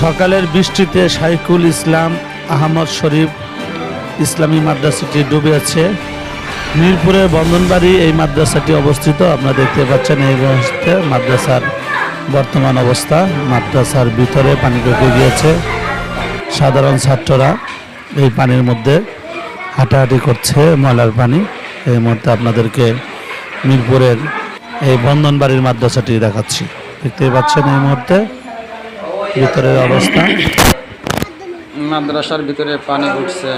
সকালের বৃষ্টিতে শাইকুল ইসলাম আহমদ শরীফ ইসলামী মাদ্রাসাটি ডুবে আছে। মিরপুরে বন্ধনবাড়ি এই মাদ্রাসাটি অবস্থিত। আপনারা দেখতে পাচ্ছেন এই মুহূর্তে মাদ্রাসার বর্তমান অবস্থা। মাদ্রাসার ভিতরে পানি ঢুকে গিয়েছে। সাধারণ ছাত্ররা এই পানির মধ্যে হাঁটাহাঁটি করছে, ময়লার পানি। এই মুহূর্তে আপনাদেরকে মিরপুরের এই বন্ধনবাড়ির মাদ্রাসাটি দেখাচ্ছি। দেখতেই পাচ্ছেন এই মুহূর্তে ভিতরের অবস্থা? মাদ্রাসার ভিতরে পানি উঠছে।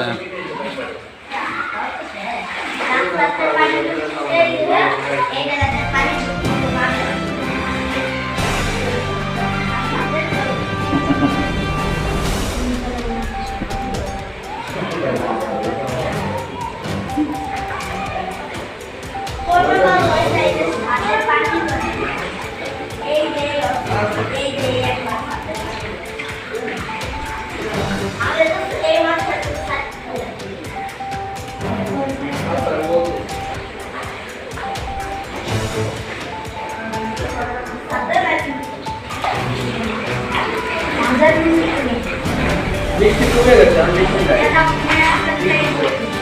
Next to the other, next to the other.